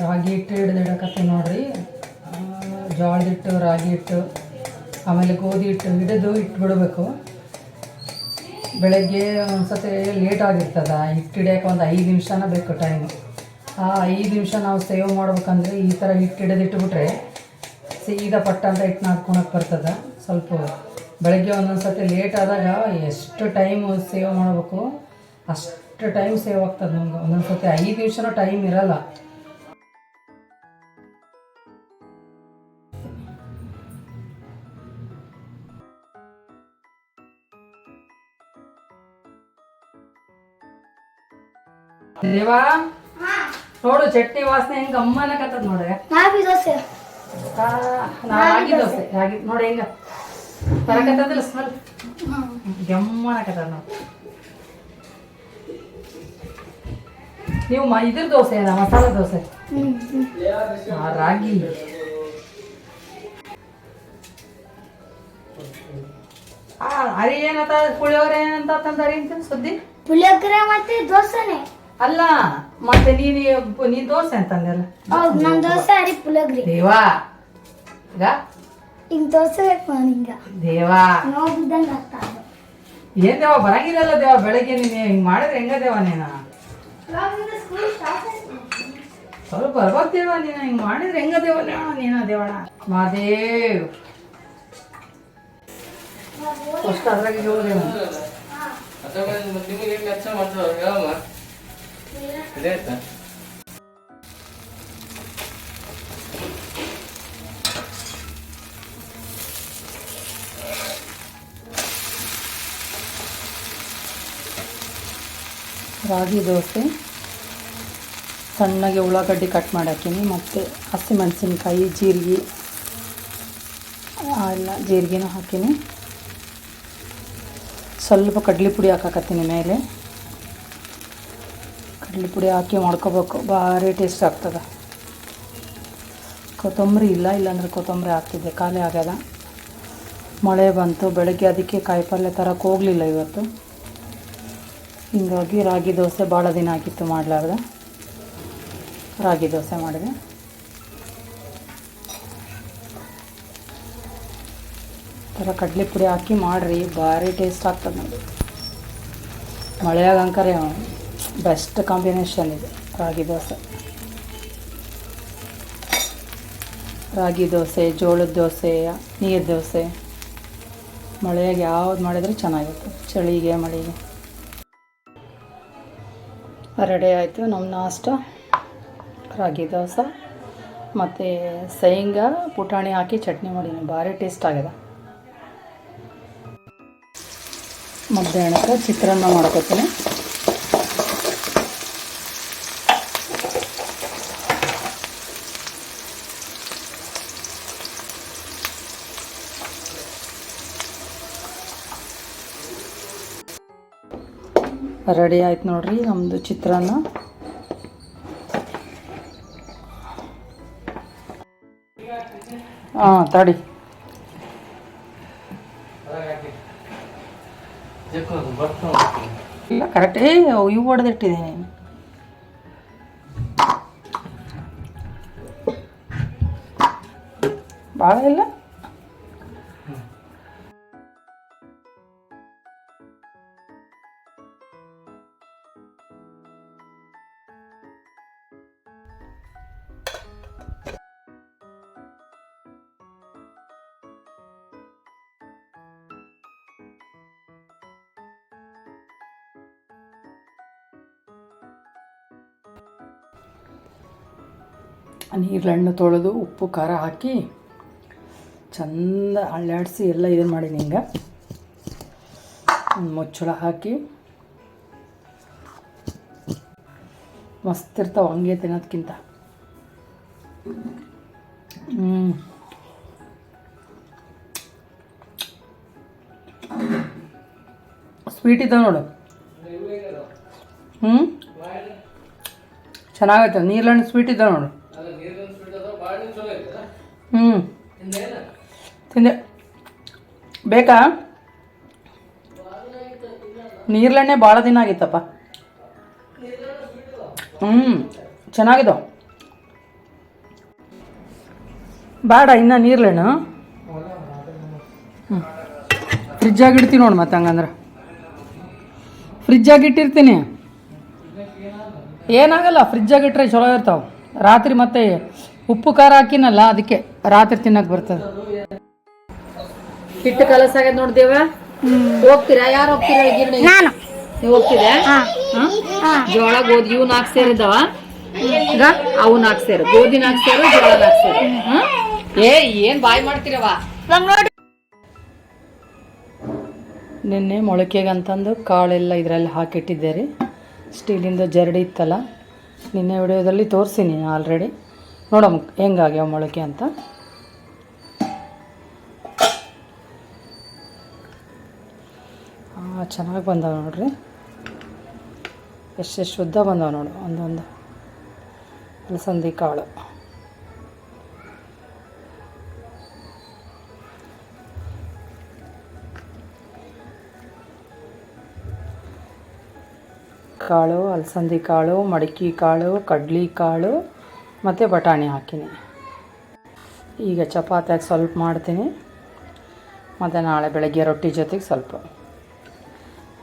ರಾಗಿ ಹಿಟ್ಟು ಹಿಡಿದಿಡಕತ್ತೀನಿ ನೋಡ್ರಿ. ಆ, ಜೋಳದ ಹಿಟ್ಟು ರಾಗಿ ಹಿಟ್ಟು ಆಮೇಲೆ ಗೋಧಿ ಹಿಟ್ಟು ಹಿಡಿದು ಇಟ್ಟು ಬಿಡಬೇಕು ಬೆಳಗ್ಗೆ ಒಂದ್ಸತಿ ಲೇಟ್ ಆಗಿರ್ತದ ಹಿಟ್ಟು ಹಿಡಿಯೋಕೆ ಒಂದು ಐದು ನಿಮಿಷನ ಬೇಕು ಟೈಮ್ ಆ ಐದು ನಿಮಿಷ ನಾವು ಸೇವ್ ಮಾಡ್ಬೇಕಂದ್ರೆ ಈ ಥರ ಹಿಟ್ಟು ಹಿಡಿದಿಟ್ಬಿಟ್ರೆ ಸೀದಾ ಪಟ್ಟ ಅಂತ ಹಿಟ್ಟು ನಾದ್ಕೊಳಕ್ಕೆ ಬರ್ತದೆ. ಸ್ವಲ್ಪ ಬೆಳಗ್ಗೆ ಒಂದೊಂದು ಲೇಟ್ ಆದಾಗ ಎಷ್ಟು ಟೈಮ್ ಸೇವ್ ಮಾಡಬೇಕು ಅಷ್ಟು ಟೈಮ್ ಸೇವ್ ಆಗ್ತದೆ ನಮ್ಗೆ. ಒಂದೊಂದು ಸರ್ತಿ ಐದು ನಿಮಿಷನೂ ಟೈಮ್ ಇರಲ್ಲ. ದೇವಾ? ನೋಡು ಚಟ್ನಿ ವಾಸನೆ ಹೆಂಗೆ ಗಮ್ಮನಕತ್ತದ ನೋಡ್ರಿ. ರಾಗಿ ದೋಸೆ. ರಾಗಿ ದೋಸೆ. ರಾಗಿ ನೋಡಿ ಹೆಂಗ. ಬರಕತ್ತದಿಲ್ಲ ಸ್ಮೆಲ್ ಗಮ್ಮನಕತ್ತದ ನೋಡಿ. ನೀವು ಮ ಇದ್ರ ದೋಸೆ ಅಲ್ಲ ಮಸಾಲೆ ದೋಸೆ. ರಾಗಿ. ಅರಿ ಏನತ್ತ ಪುಳಿಯೋಗರೆ ಏನಂತ ತಂದಾರಿ ಅಂತ ಸುದ್ದಿ? ಪುಳಿಯೋಗರೆ ಮತ್ತೆ ದೋಸೆನೆ. ಅಲ್ಲ ಮತ್ತೆ ನೀನು ನೀನ್ ದೋಸೆ ಅಂತಂದಲ್ಲ ಹೌದು ನನ್ ದೋಸೆ ಅರಿ ಪುಲಗ್ರಿ. ದೇವಾ. ಈಗ? ಹಿಂಗ್ ದೋಸೆ ಬೇಕು ನಾನು ಹಿಂಗ. ದೇವಾ. ನೋಡಿದಂಗ ಅರ್ಥ ಅದು. ಏನ್ ದೇವ ಬರಂಗಿಲ್ಲ ದೇವ ಬೆಳಗ್ಗೆ ನೀನು ಹಿಂಗ್ ಮಾಡಿದ್ರೆ ಹೆಂಗ ದೇವ ನೀನು? ಇವಾಗಿಂದ ಸ್ಕೂಲ್ ಸ್ಟಾರ್ಟ್ ಆಯ್ತು. ಸ್ವಲ್ಪ ಬರ್ಬೇಕು ದೇವ ನೀನು ಹಿಂಗ್ ಮಾಡಿದ್ರೆ ಹೆಂಗ ದೇವ ನೀನು ನೀನ ದೇವಣ ಮಾದೇವ್ ಅಷ್ಟು ಅದ್ರಾಗ ಹೋದೇವ ಅಥವಾ ನಿಮಗೆ ಹೆಂಗೆ ಅಚ್ಚ ಮಾಡ್ತಾವ ಹೇಳಮ್ಮ. ರಾಗಿ ದೋಸೆ. ಸಣ್ಣಗೆ ಉಳ್ಳಾಗಡ್ಡಿ ಕಟ್ ಮಾಡಿ ಹಾಕೀನಿ ಮತ್ತು ಹಸಿಮೆಣಸಿನ್ಕಾಯಿ ಜೀರಿಗೆ ಎಲ್ಲ ಜೀರಿಗೆನೂ ಹಾಕೀನಿ. ಸ್ವಲ್ಪ ಕಡ್ಲೆ ಪುಡಿ ಹಾಕಾಕತ್ತೀನಿ ಮೇಲೆ. ಕಡ್ಲೆ ಪುಡಿ ಹಾಕಿ ಮಾಡ್ಕೋಬೇಕು. ಭಾರಿ ಟೇಸ್ಟ್ ಆಗ್ತದೆ. ಕೊತ್ತಂಬರಿ ಇಲ್ಲ, ಇಲ್ಲಾಂದರೆ ಕೊತ್ತಂಬರಿ ಹಾಕ್ತಿದ್ದೆ. ಖಾಲಿ ಆಗ್ಯದ. ಮಳೆ ಬಂತು. ಬೆಳಗ್ಗೆ ಅದಕ್ಕೆ ಕಾಯಿಪಲ್ಯ ತರಕ್ಕೆ ಹೋಗಲಿಲ್ಲ ಇವತ್ತು. ಹಿಂಗಾಗಿ ರಾಗಿ ದೋಸೆ ಭಾಳ ದಿನ ಆಗಿತ್ತು ಮಾಡಲಾರ್ದ. ರಾಗಿ ದೋಸೆ ಮಾಡಿದೆ. ಥರ ಕಡಲೆ ಪುಡಿ ಹಾಕಿ ಮಾಡಿರಿ. ಭಾರಿ ಟೇಸ್ಟ್ ಆಗ್ತದೆ. ನೋಡಿ ಮಳೆಯಾಗಂಕರೆ ಬೆಸ್ಟ್ ಕಾಂಬಿನೇಷನ್ ಇದೆ. ರಾಗಿ ದೋಸೆ. ರಾಗಿ ದೋಸೆ, ಜೋಳದ ದೋಸೆ, ನೀರು ದೋಸೆ. ಮಳೆಯಾಗಿ ಯಾವ್ದು ಮಾಡಿದ್ರೆ ಚೆನ್ನಾಗಿತ್ತು ಚಳಿಗೆ, ಮಳೆಗೆ. ರೆಡಿ ಆಯಿತು. ನಮ್ಮ ನಾಷ್ಟ ರಾಗಿ ದೋಸೆ ಮತ್ತು ಶೇಂಗಾ, ಪುಟಾಣಿ ಹಾಕಿ ಚಟ್ನಿ ಮಾಡೀನಿ ಭಾರಿ ಟೇಸ್ಟ್ ಆಗಿದೆ. ಮಧ್ಯಾಹ್ನಕ್ಕೆ ಚಿತ್ರಾನ್ನ ಮಾಡ್ಕೊತೀನಿ. ರೆಡಿ ಆಯ್ತು ನೋಡ್ರಿ ನಮ್ಮದು ಚಿತ್ರಾನ್ನ. ಹಾಂ ತಡಿ. ಇಲ್ಲ ಕರೆಕ್ಟ್ ಏ ಇವು ಹೊಡೆದಿಟ್ಟಿದ್ದೀನಿ ಭಾಳ ಇಲ್ಲ? ನೀರ್ಲಣ್ಣು ತೊಳೆದು ಉಪ್ಪು, ಖಾರ ಹಾಕಿ ಚಂದ ಅಳ್ಳಾಡಿಸಿ ಎಲ್ಲ ಇದನ್ನು ಮಾಡಿ ಹಿಂಗೆ ಮುಚ್ಚಳ ಹಾಕಿ. ಮಸ್ತ್ ಇರ್ತಾವೆ ಹಂಗೆ ತಿನ್ನೋದಕ್ಕಿಂತ ಹ್ಞೂ ಸ್ವೀಟ್ ಇದ್ದಾವೆ ನೋಡು. ಹ್ಞೂ ಚೆನ್ನಾಗೈತೆ. ನೀರ್ಲಣ್ಣು ಸ್ವೀಟ್ ಇದ್ದಾವೆ ನೋಡು ಅಲ್ಲ ನೀರಿನ ಸ್ವೀಟ್ ಅದ ಭಾಳ ಚಲೋ ಐತಲ್ಲ ಹ್ಞೂ ತಿಂದೆ ಬೇಕಾ? ನೀರ್ಲೆಣ್ಣೆ ಭಾಳ ದಿನ ಆಗಿತ್ತಪ್ಪ. ಹ್ಞೂ ಚೆನ್ನಾಗಿದಾವೆ ಬೇಡ ಇನ್ನು ನೀರ್ಲೆಣ್ಣು? ಹ್ಞೂ ಫ್ರಿಜ್ಜಾಗಿಡ್ತೀನಿ ನೋಡಿ ಮತ್ತೆ ಹಂಗಂದ್ರೆ. ಫ್ರಿಜ್ಜಾಗಿಟ್ಟಿರ್ತೀನಿ ಏನಾಗಲ್ಲ ಫ್ರಿಜ್ಜಾಗಿ ಇಟ್ರೆ ಚಲೋ ಇರ್ತಾವೆ. ರಾತ್ರಿ ಮತ್ತೆ ಉಪ್ಪು ಖಾರ ಹಾಕಿನಲ್ಲ ಅದಕ್ಕೆ ರಾತ್ರಿ ತಿನ್ನಕ್ಕೆ ಬರ್ತದೆ. ಹಿಟ್ಟು ಕಲಸ ಆಗ್ಯದ ನೋಡ್ದೇವ ಹೋಗ್ತೀರಾ? ಯಾರು ಹೋಗ್ತೀರಾ ಗಿರಣಿ? ನಾನು. ನೀವು ಹೋಗ್ತೀರಾ? ಜೋಳ ಗೋಧಿ ಇವು ನಾಲ್ಕು ಸೇರಿದವ? ಈಗ ಅವು ನಾಲ್ಕು ಸೇರು. ಗೋಧಿ ನಾಲ್ಕು ಸೇರು ಜೋಳ ನಾಲ್ಕು ಸೇರು? ಏ ಏನ್ ಬಾಯ್ ಮಾಡ್ತೀರವ ನಿನ್ನೆ ಮೊಳಕೆಗೆ ಅಂತಂದು ಕಾಳೆಲ್ಲ ಇದರಲ್ಲಿ ಹಾಕಿಟ್ಟಿದ್ದೆ ರೀ. ಸ್ಟೀಲಿಂದ ಜರಡಿ ಇತ್ತಲ್ಲ. ನಿನ್ನೆ ವಿಡಿಯೋದಲ್ಲಿ ತೋರಿಸಿನಿ ಆಲ್ರೆಡಿ. ನೋಡಮ್ಮ ಹೆಂಗಾಗ್ಯಾವ ಮೊಳಕೆ ಅಂತ. ಚೆನ್ನಾಗಿ ಬಂದಾವ ನೋಡ್ರಿ. ಎಷ್ಟು ಶುದ್ಧ ಬಂದಾವ ನೋಡಿ, ಒಂದೊಂದು. ಅಲಸಂದಿ ಕಾಳು. ಕಾಳು, ಅಲಸಂದಿ ಕಾಳು, ಮಡಕೆ ಕಾಳು, ಕಡ್ಲಿ ಕಾಳು. ಮತ್ತು ಬಟಾಣಿ ಹಾಕಿನಿ. ಈಗ ಚಪಾತಿಯಾಗಿ ಸ್ವಲ್ಪ ಮಾಡ್ತೀನಿ. ಮತ್ತು ನಾಳೆ ಬೆಳಗ್ಗೆ ರೊಟ್ಟಿ ಜೊತೆಗೆ ಸ್ವಲ್ಪ.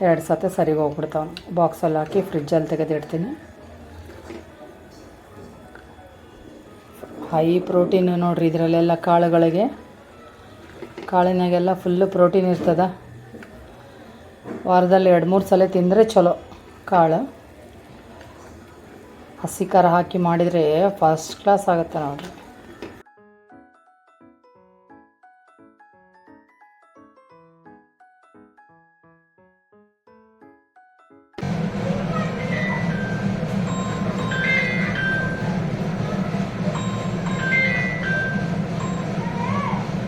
ಎರಡು ಸತೆ ಸರಿಗೆ ಹೋಗ್ಬಿಡ್ತಾವೆ. ಬಾಕ್ಸಲ್ಲಿ ಹಾಕಿ ಫ್ರಿಜ್ಜಲ್ಲಿ ತೆಗೆದಿಡ್ತೀನಿ. ಹೈ ಪ್ರೋಟೀನ್ ನೋಡ್ರಿ ಇದರಲ್ಲೆಲ್ಲ ಕಾಳುಗಳಿಗೆ. ಕಾಳಿನಾಗೆಲ್ಲ ಫುಲ್ಲು ಪ್ರೋಟೀನ್ ಇರ್ತದ. ವಾರದಲ್ಲಿ ಎರಡು ಮೂರು ಸಲ ತಿಂದರೆ ಚಲೋ ಕಾಳು. ಹಸಿ ಖಾರ ಹಾಕಿ ಮಾಡಿದರೆ ಫಸ್ಟ್ ಕ್ಲಾಸ್ ಆಗುತ್ತೆ ನೋಡ್ರಿ.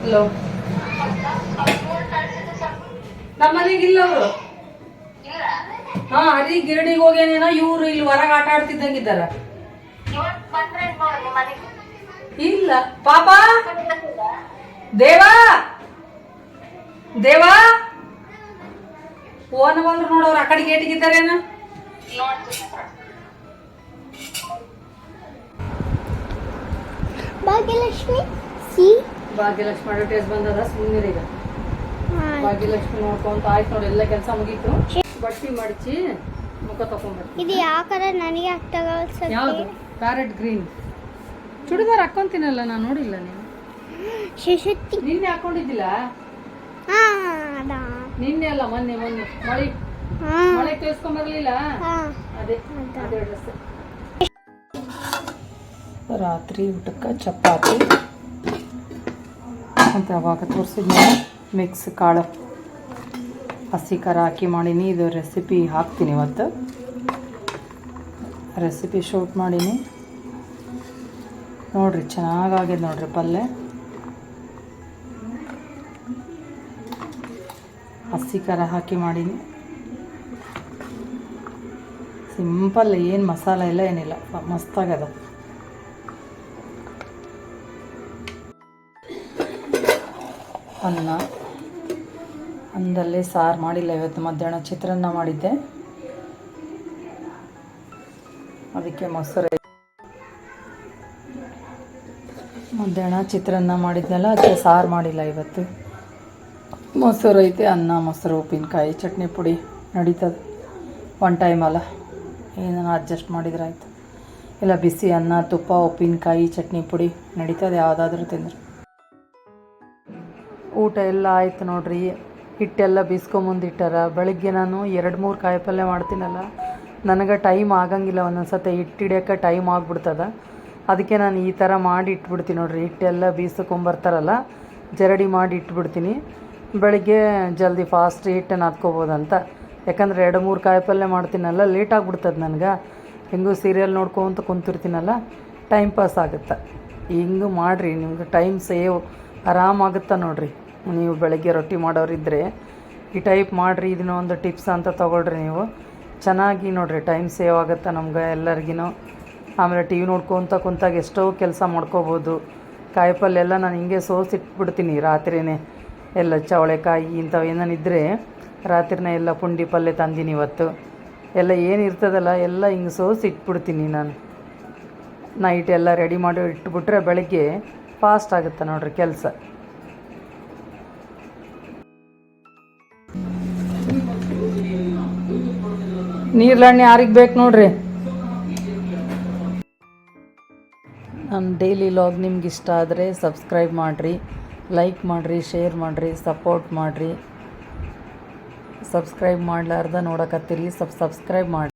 ಹಲೋ. ನಮ್ಮನೆಗಿಲ್ಲ ಅವರು ಹಾ ಹರಿ ಗಿರಡಿಗೆ ಹೋಗ್ಯಾನೇನೋ ಇವ್ರು ಇಲ್ಲಿ ಹೊರಗೆ ಆಟ ಆಡ್ತಿದ್ದಂಗಿದ್ದಾರ. ಇಲ್ಲ. ಪಾಪ? ದೇವಾ? ದೇವಾ? ಓನ ಬಂದ್ರು ಆಕಡೆ ಆ ಕಡೆ ಗೇಟಿಗಿದ್ದಾರೇನ ಭಾಗ್ಯಲಕ್ಷ್ಮಿ ಸಿ. ಭಾಗ್ಯಲಕ್ಷ್ಮಿ ಅಡ್ವರ್ಟೈಸ್ ಬಂದದ ಸುಮ್ಮನೆ ಈಗ. ಭಾಗ್ಯಲಕ್ಷ್ಮಿ ನೋಡ್ಕೊಂತ ಆಯ್ತು ನೋಡಿ ಎಲ್ಲ ಕೆಲಸ ಮುಗೀತು. ಬಟ್ಟಿ ಮಡಚಿ ಮುಖ ತಕೊಂಡ್ಬರ್ತೀನಿ. ಇದು ಯಾವ ಕಲರ್ ನನಗೆ ಆಗ್ತಾಗ ಯಾವುದು? ಪ್ಯಾರೆಟ್ ಗ್ರೀನ್ ಚೂಡಿದಾರ್ ಹಾಕೊಂತೀನಲ್ಲ ನಾನು ನೋಡಿಲ್ಲ ನೀನು. ಶಿಶುತ್ತಿ. ನಿನ್ನೆ ಹಾಕೊಂಡಿದ್ದಿಲ್ಲ? ಹಾ ಅದಾ? ನಿನ್ನೆ ಅಲ್ಲ ಮೊನ್ನೆ ಮೊನ್ನೆ. ಮಳೆ. ಹಾ. ಮಳೆ ಕೇಳಿಸ್ಕೊಂಬರ್ಲಿಲ್ಲ ಹಾ. ಅದೇ ಅದೇ ಡ್ರೆಸ್ ರಾತ್ರಿ ಊಟಕ್ಕೆ ಚಪಾತಿ. ಅಂತ ಅವಾಗ ತೋರಿಸಿದ್ನ ಮಿಕ್ಸ್ ಕಾಳು. ಹಸಿ ಖಾರ ಹಾಕಿ ಮಾಡೀನಿ. ಇದು ರೆಸಿಪಿ ಹಾಕ್ತೀನಿ ಇವತ್ತು. ರೆಸಿಪಿ ಶೂಟ್ ಮಾಡೀನಿ. ನೋಡ್ರಿ, ಚೆನ್ನಾಗಾಗಿದೆ ನೋಡ್ರಿ ಪಲ್ಯ ಹಸಿ ಖಾರ ಹಾಕಿ ಮಾಡೀನಿ. ಸಿಂಪಲ್ ಏನು ಮಸಾಲ ಇಲ್ಲ, ಏನಿಲ್ಲ. ಮಸ್ತಾಗದ. ಅನ್ನ. ಅನ್ನದಲ್ಲಿ ಸಾರು ಮಾಡಿಲ್ಲ, ಇವತ್ತು ಮಧ್ಯಾಹ್ನ ಚಿತ್ರಾನ್ನ ಮಾಡಿದ್ದೆ. ಅದಕ್ಕೆ ಮೊಸರು. ಮಧ್ಯಾಹ್ನ ಚಿತ್ರಾನ್ನ ಮಾಡಿದ್ನಲ್ಲ, ಅದಕ್ಕೆ ಸಾರು ಮಾಡಿಲ್ಲ ಇವತ್ತು. ಮೊಸರು ಐತೆ, ಅನ್ನ, ಮೊಸರು, ಉಪ್ಪಿನಕಾಯಿ, ಚಟ್ನಿ ಪುಡಿ ನಡೀತದೆ. ಒನ್ ಟೈಮ್ ಅಲ್ಲ ಏನನ್ನ ಅಡ್ಜಸ್ಟ್ ಮಾಡಿದ್ರೆ ಆಯಿತು. ಇಲ್ಲ, ಬಿಸಿ ಅನ್ನ, ತುಪ್ಪ, ಉಪ್ಪಿನಕಾಯಿ, ಚಟ್ನಿ ಪುಡಿ ನಡೀತದೆ, ಯಾವುದಾದ್ರೂ ತಿಂದ್ರೆ. ಊಟ ಎಲ್ಲ ಆಯ್ತು ನೋಡ್ರಿ. ಹಿಟ್ಟೆಲ್ಲ ಬೀಸ್ಕೊಂಬಂದಿಟ್ಟಾರ. ಬೆಳಗ್ಗೆ ನಾನು ಎರಡು ಮೂರು ಕಾಯಿ ಪಲ್ಯ ಮಾಡ್ತೀನಲ್ಲ, ನನಗೆ ಟೈಮ್ ಆಗಂಗಿಲ್ಲ ಒಂದೊಂದು ಸತಿ ಹಿಟ್ಟು ಹಿಡಿಯೋಕೆ ಟೈಮ್ ಆಗ್ಬಿಡ್ತದ. ಅದಕ್ಕೆ ನಾನು ಈ ಥರ ಮಾಡಿ ಇಟ್ಬಿಡ್ತೀನಿ ನೋಡ್ರಿ, ಹಿಟ್ಟೆಲ್ಲ ಬೀಸ್ಕೊಂಬರ್ತಾರಲ್ಲ, ಜರಡಿ ಮಾಡಿ ಇಟ್ಬಿಡ್ತೀನಿ. ಬೆಳಗ್ಗೆ ಜಲ್ದಿ ಫಾಸ್ಟ್ ಹಿಟ್ಟು ನಾದ್ಕೋಬೋದಂತ ಯಾಕಂದ್ರೆ ಎರಡು ಮೂರು ಕಾಯಿ ಪಲ್ಯ ಮಾಡ್ತೀನಲ್ಲ ಲೇಟ್ ಆಗಿಬಿಡ್ತದೆ ನನಗೆ. ಹೆಂಗೂ ಸೀರಿಯಲ್ ನೋಡ್ಕೊಂತ ಕುಂತಿರ್ತೀನಲ್ಲ ಟೈಮ್ ಪಾಸ್ ಆಗುತ್ತೆ. ಹಿಂಗೆ ಮಾಡಿರಿ, ನಿಮ್ಗೆ ಟೈಮ್ ಸೇವ್ ಆರಾಮಾಗುತ್ತೆ ನೋಡ್ರಿ. ನೀವು ಬೆಳಗ್ಗೆ ರೊಟ್ಟಿ ಮಾಡೋರಿದ್ದರೆ ಈ ಟೈಪ್ ಮಾಡಿರಿ, ಇದನ್ನ ಒಂದು ಟಿಪ್ಸ್ ಅಂತ ತೊಗೊಳ್ರಿ ನೀವು. ಚೆನ್ನಾಗಿ ನೋಡಿರಿ ಟೈಮ್ ಸೇವ್ ಆಗುತ್ತೆ ನಮ್ಗೆ ಎಲ್ಲರಿಗೂ ಆಮೇಲೆ ಟಿ ವಿ ನೋಡ್ಕೊತ ಕುಂತಾಗ ಎಷ್ಟೋ ಕೆಲಸ ಮಾಡ್ಕೋಬೋದು. ಕಾಯಿಪಲ್ಯ ಎಲ್ಲ ನಾನು ಹಿಂಗೆ ಸೋಸಿಟ್ಬಿಡ್ತೀನಿ ರಾತ್ರಿನೇ. ಎಲ್ಲ ಚವಳೆಕಾಯಿ ಇಂಥವು ಏನೇನಿದ್ರೆ ರಾತ್ರಿನೇ ಎಲ್ಲ ಪುಂಡಿ ಪಲ್ಯ ತಂದೀನಿ ಇವತ್ತು. ಎಲ್ಲ ಏನು ಇರ್ತದಲ್ಲ, ಎಲ್ಲ ಹಿಂಗೆ ಸೋಸಿ ಇಟ್ಬಿಡ್ತೀನಿ ನಾನು. ನೈಟ್ ಎಲ್ಲ ರೆಡಿ ಮಾಡಿ ಇಟ್ಬಿಟ್ರೆ ಬೆಳಗ್ಗೆ ಫಾಸ್ಟ್ ಆಗುತ್ತೆ ನೋಡ್ರಿ ಕೆಲಸ. ನೀರ್ಲಣ್ಣೆ ಯಾರಿಗೆ ಬೇಕು ನೋಡ್ರಿ? ನನ್ನ ಡೈಲಿ ಲಾಗ್ ನಿಮ್ಗೆ ಇಷ್ಟ ಆದರೆ ಸಬ್ಸ್ಕ್ರೈಬ್ ಮಾಡಿರಿ ಲೈಕ್ ಮಾಡಿರಿ ಶೇರ್ ಮಾಡಿರಿ ಸಪೋರ್ಟ್ ಮಾಡಿರಿ. ಸಬ್ಸ್ಕ್ರೈಬ್ ಮಾಡ್ಲಾರ್ದ ನೋಡಕತ್ತೀರಿ ಸಬ್ ಸಬ್ಸ್ಕ್ರೈಬ್ ಮಾಡಿ